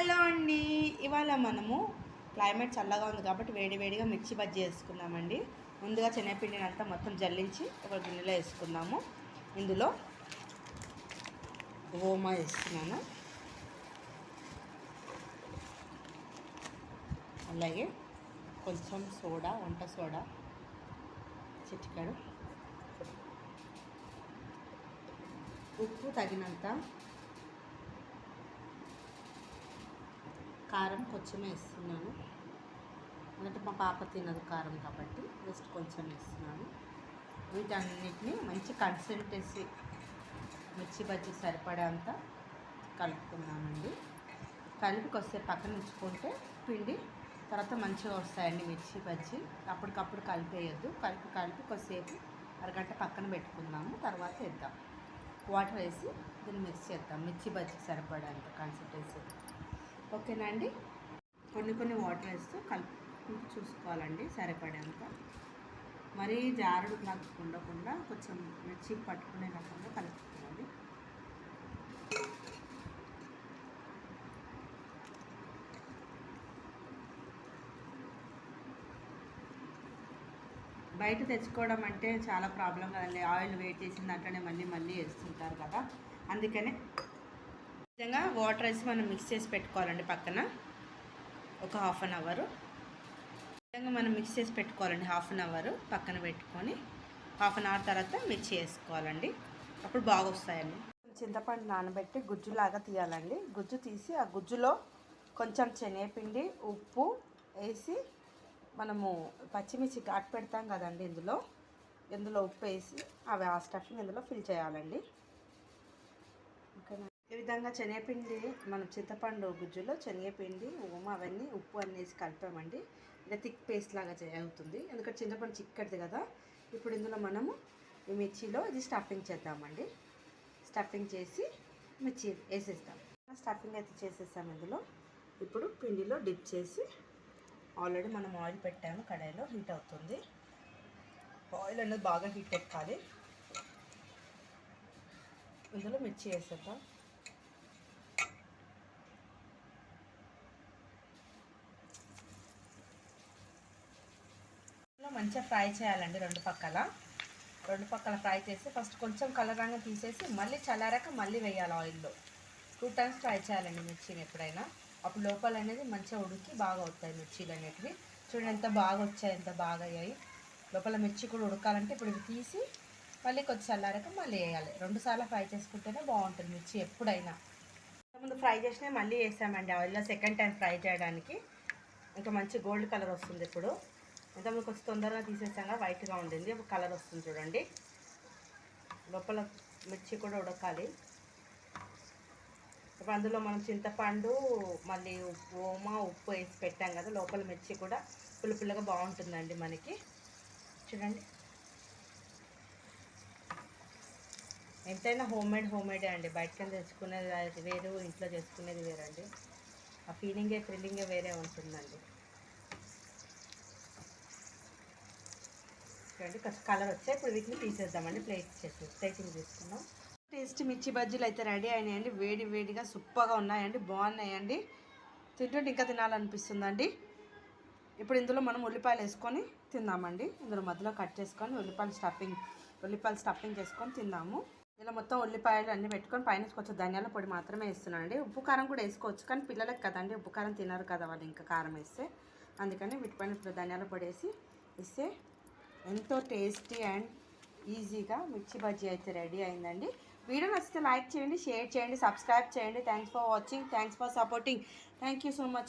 Hello అండి ఇవాళ మనము క్లైమేట్ చల్లగా ఉంది కాబట్టి వేడి వేడిగా మిర్చి బజ్జీ వేసుకున్నామండి ముందుగా శనగపిండిని అంతా మొత్తం జల్లించి ఒక గిన్నెలో వేసుకుందాము. ఇందులో ఓమా వేస్తున్నాను. అలాగే కొంచెం సోడా వంట సోడా చిటికాడు. ఉప్పు తగినంత కారం కొంచెం వేస్తున్నాను. అంటే మా పాప తినదు కారం కాబట్టి జస్ట్ కొంచెం వేస్తున్నాను. వీటన్నిటిని మంచి కన్సిస్టెన్సీ మిర్చి బజ్జీ సరిపడేంత కలుపుకున్నానండి కలిపి కొద్దిసేపు పక్కన ఉంచుకుంటే పిండి తర్వాత మంచిగా వస్తాయండి మిర్చి బజ్జీ. అప్పటికప్పుడు కలిపేయద్దు. కలిపి కలిపి కొద్దిసేపు అరగంట పక్కన పెట్టుకుందాము. తర్వాత వేద్దాం. వాటర్ వేసి దీన్ని మిక్స్ చేద్దాం. మిర్చి బజ్జీ సరిపడేంత కన్సిస్టెన్సీ ఓకేనా అండి? కొన్ని కొన్ని వాటర్ వేస్తూ కలుపుకుంటూ చూసుకోవాలండి సరిపడేంత. మరీ జారుడు నాకు ఉండకుండా కొంచెం మిర్చి పట్టుకునే రకంగా కలుపుకోవాలి. బయట తెచ్చుకోవడం అంటే చాలా ప్రాబ్లం కదండి. ఆయిల్ వెయిట్ చేసిన దాంట్లోనే మళ్ళీ మళ్ళీ వేస్తుంటారు కదా. అందుకనే విధంగా వాటర్ వేసి మనం మిక్స్ చేసి పెట్టుకోవాలండి పక్కన. ఒక హాఫ్ అన్ అవర్. విధంగా మనం మిక్స్ చేసి పెట్టుకోవాలండి హాఫ్ అన్ అవర్ పక్కన పెట్టుకొని. హాఫ్ అన్ అవర్ తర్వాత మిక్స్ చేసుకోవాలండి. అప్పుడు బాగా వస్తాయండి చింతపండు నానబెట్టి గుజ్జులాగా తీయాలండి. గుజ్జు తీసి ఆ గుజ్జులో కొంచెం శనగపిండి ఉప్పు వేసి మనము పచ్చిమిర్చి ఘాటు పెడతాం కదండి ఇందులో. ఇందులో ఉప్పు వేసి అవి ఆ స్టఫింగ్ ఇందులో ఫిల్ చేయాలండి. ఓకేనా? ఈ విధంగా శనగపిండి మనం చింతపండు గుజ్జులో శనగపిండి ఓమ అవన్నీ ఉప్పు అన్నీ వేసి కలిపామండి. ఇలా థిక్ పేస్ట్ లాగా చే- అవుతుంది. ఎందుకంటే చింతపండు చిక్కటిది కదా. ఇప్పుడు ఇందులో మనము ఈ మిర్చిలో ఇది స్టఫింగ్ చేద్దామండి. స్టఫింగ్ చేసి మిర్చి వేసేస్తాం స్టఫింగ్ అయితే చేసేస్తాం ఇందులో. ఇప్పుడు పిండిలో డిప్ చేసి ఆల్రెడీ మనం ఆయిల్ పెట్టాము. కడాయిలో హీట్ అవుతుంది. ఆయిల్ అనేది బాగా హీట్ ఎక్కాలి. ఇందులో మిర్చి వేసేద్దాం. మంచిగా ఫ్రై చేయాలండి రెండు పక్కల. రెండు పక్కల ఫ్రై చేసి ఫస్ట్ కొంచెం కలర్ రంగు తీసేసి మళ్ళీ చల్లారాక మళ్ళీ వేయాలి ఆయిల్లో. టూ టైమ్స్ ఫ్రై చేయాలండి మిర్చిని ఎప్పుడైనా. అప్పుడు లోపల అనేది మంచిగా ఉడికి బాగా అవుతాయి మిర్చీలు అనేటివి. చూడండి ఎంత బాగా వచ్చాయి ఎంత బాగా అయ్యాయి. లోపల మిర్చి కూడా ఉడకాలంటే ఇప్పుడు ఇవి తీసి మళ్ళీ కొంచెం చల్లారాక మళ్ళీ వేయాలి. రెండు సార్లు ఫ్రై చేసుకుంటేనే బాగుంటుంది మిర్చి ఎప్పుడైనా. ముందు ఫ్రై చేసినా మళ్ళీ వేసామండి ఆయిల్లో సెకండ్ టైం ఫ్రై చేయడానికి. ఇంకా మంచి గోల్డ్ కలర్ వస్తుంది ఇప్పుడు. ఇంతకుముందు కొంచెం తొందరగా తీసేసాక వైట్గా ఉండింది. ఇప్పుడు కలర్ వస్తుంది చూడండి. లోపల మిర్చి కూడా ఉడకాలి. ఇప్పుడు అందులో మనం చింతపండు మళ్ళీ ఉప్పు ఓమా ఉప్పు వేసి పెట్టాం కదా లోపల మిర్చి కూడా పులుపులుగా పుల్లగా బాగుంటుందండి మనకి. చూడండి. ఎంతైనా హోమ్ మేడ్ హోమ్ మేడే అండి బయటకెళ్ళి తెచ్చుకునేది వేరు ఇంట్లో చేసుకునేది వేరండి. ఆ ఫీలింగే థ్రిల్లింగే వేరే ఉంటుందండి. చూడండి కొంచెం కలర్ వచ్చాయి ఇప్పుడు వీటిని తీసేద్దామండి. ప్లేట్ చేసి ప్లేటింగ్ తీసుకుందాం. టేస్ట్ మిర్చి బజ్జీలు అయితే రెడీ అయినాయండి. వేడి వేడిగా సూపర్గా ఉన్నాయండి. బాగున్నాయండి. తింటుంటే ఇంకా తినాలనిపిస్తుందండి. ఇప్పుడు ఇందులో మనం ఉల్లిపాయలు వేసుకొని తిందామండి. ఇందులో మధ్యలో కట్ చేసుకొని ఉల్లిపాయలు స్టఫింగ్ ఉల్లిపాయలు స్టఫింగ్ చేసుకొని తిందాము. ఇలా మొత్తం ఉల్లిపాయలు అన్నీ పెట్టుకొని పైన కొంచెం ధనియాల పొడి మాత్రమే వేస్తున్నానండి. ఉప్పు కారం కూడా వేసుకోవచ్చు కానీ పిల్లలకి కదండి. ఉప్పు కారం తినరు కదా వాళ్ళు ఇంకా కారం వేస్తే. అందుకని వీటిపైన ఇప్పుడు ధనియాల పొడి వేసి ఇస్తే ఎంతో టేస్టీ అండ్ ఈజీగా మిర్చి బజ్జీ అయితే రెడీ అయిందండి. వీడియో నచ్చితే లైక్ చేయండి షేర్ చేయండి సబ్స్క్రైబ్ చేయండి. Thanks for watching thanks for supporting thank you so much